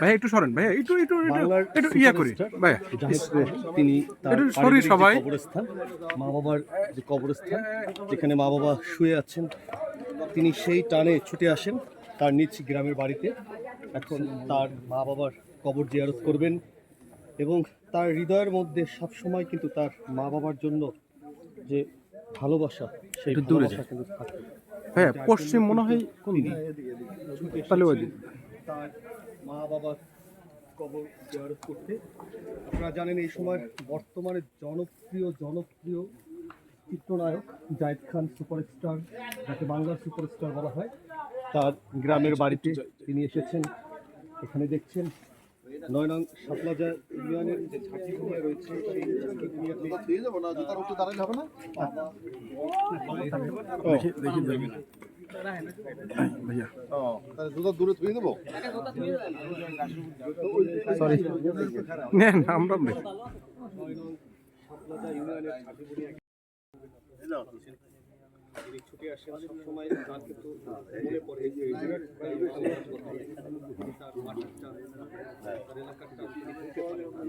ভাইয়া একটু সরেন ভাইয়া একটু একটু একটু- ইয়া করি। জাহিদ তিনি সরি সবাই। কবরস্থান মা বাবার যে কবরস্থান যেখানে মা বাবা শুয়ে আছেন তিনি সেই টানে ছুটে আসেন তার নিজ গ্রামের বাড়িতে। এখন তার মা বাবার কবর জিয়ারত করবেন এবং তার হৃদয়ের মধ্যে সব সময় কিন্তু তার মা বাবার জন্য যে ভালোবাসা সেই দূরে থাকবে। ভাইয়া পশ্চিম মনে হয় কোন তাহলে তার মা বাবার কবর জিয়ারত করতে। আপনারা জানেন এই সময় বর্তমানে জনপ্রিয় জনপ্রিয় চিত্রনায়ক জায়েদ খান সুপারস্টার যাকে বাংলার সুপারস্টার বলা হয় তার গ্রামের বাড়িতে তিনি এসেছেন। এখানে দেখছেন নয় নং ইউনিয়নের যে ঝাঁকি ভূমিয়া রয়েছে সেই ঝাঁকি দিয়ে যাব না জুতার উপরে দাঁড়ালে হবে না। নেন আমরা ছুটে আসেন সবসময় তার কিন্তু মনে পড়ে যে তার মাটিরটা, তার এলাকারটা তিনি ভুলতে পারেন না।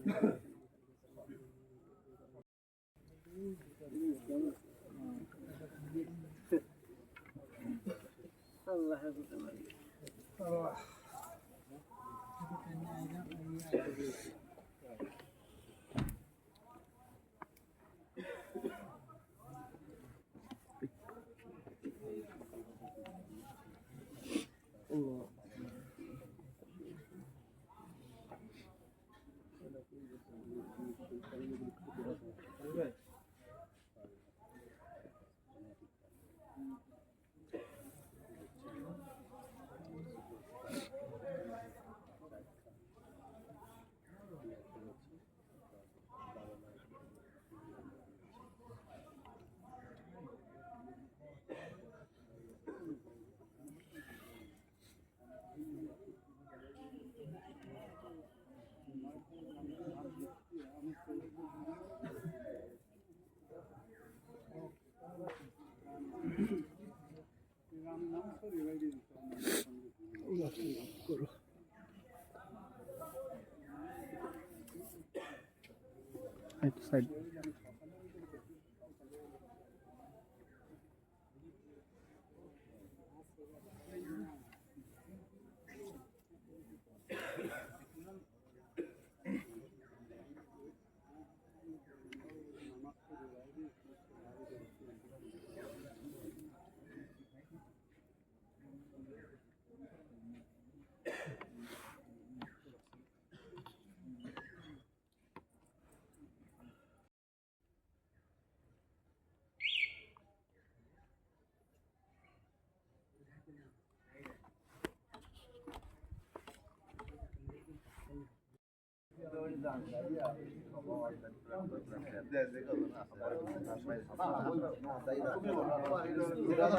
হুম, এই তিন বাইকে নিচ্ছি সাইড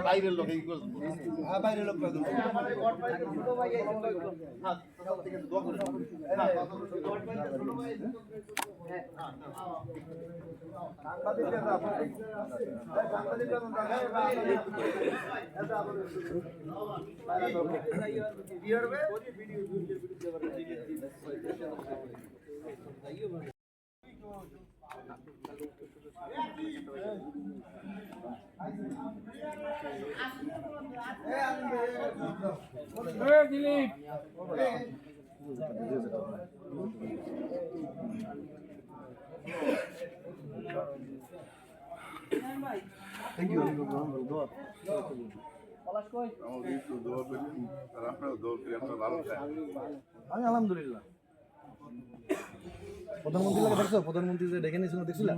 বাইরের লোক এই করব হ্যাঁ বাইরের লোক করে সাংবাদিকরা Thank you. Fala as coisas. Então, isso dobro, parar para o dobro, queria falar no pé. Olha, alhamdulillah. প্রধানমন্ত্রী লাগে দেখছ? প্রধানমন্ত্রী যে ডেকে নিয়েছিল দেখছেন না?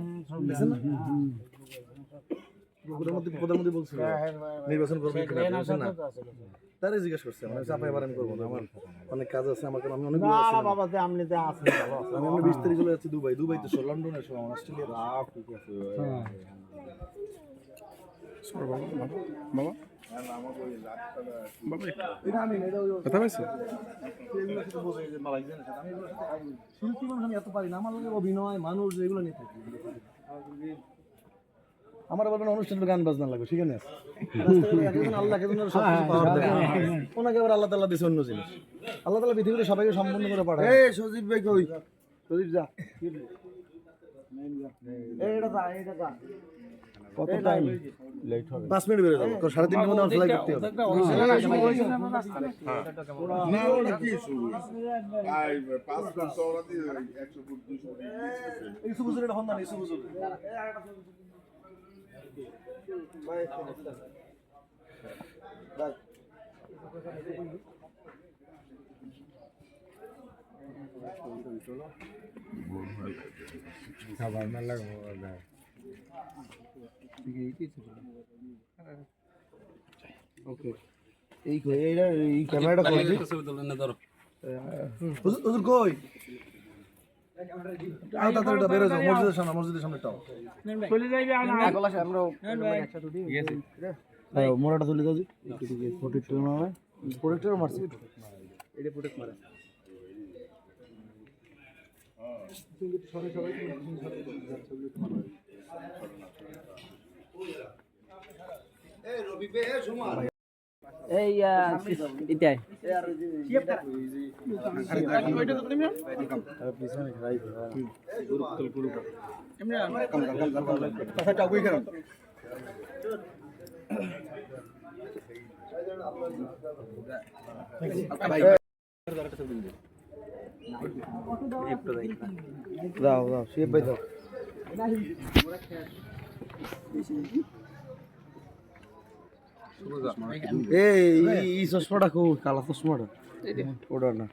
প্রধানমন্ত্রী প্রধানমন্ত্রী বলছিল নির্বাচন করবেন কিনা না? তারে জিজ্ঞেস করছে মানে চাপা এবার আমি করব না আমার অনেক কাজ আছে আমার আমি অনেক বাবা যে আছেন ভালো আছেন। আমি আমরা বিশ তারিখ চলে যাচ্ছি দুবাই। দুবাই তো লন্ডনে সব অস্ট্রেলিয়া ঠিক আছে সর বাবা বাবা। বাবা বাবা এটা আমি এটা আমি সাথে শিল্পী মানুষ আমি এত পারি না। আমার অভিনয় মানুষ এগুলো নিয়ে থাকি। আমার বলেন অনুষ্ঠান গান বাজনা লাগবে সেখানে আছে? আল্লাহকে ওনাকে আবার আল্লাহ তাআলা দিয়েছে অন্য জিনিস। আল্লাহ তাআলা পৃথিবীতে সবাইকে সম্পূর্ণ করে পাঠায়। এই সজীব ভাই কই? সজীব যা। কত টাইম পাঁচ মিনিট বেরো যাব সাড়ে তিনটার মধ্যে ফ্লাই করতে হবে। না ওটা কি শুরু আই পাঁচ ফুট চওড়া দিয়ে একশো ফুট দুশো ফুট এই সুবুজুর এটা হন্দান এই সুবুজুর এই কই এইটা এই ক্যামেরাটা কই হুজুর হুজুর কই? আও তাড়াতাড়ি এটা বেরো যাও মসজিদের সামনে মসজিদের সামনে টাও হ্যাঁ মোড়াটা তুলে দাও প্রোটেক্টর মারা প্রোটেক্টর মারছে। এটা প্রোটেক্ট মারে। এই ইটাই দাও দাও শিব ভাই দাও। এই চশমাটা খুব কালা চশমাটা। ওটা না।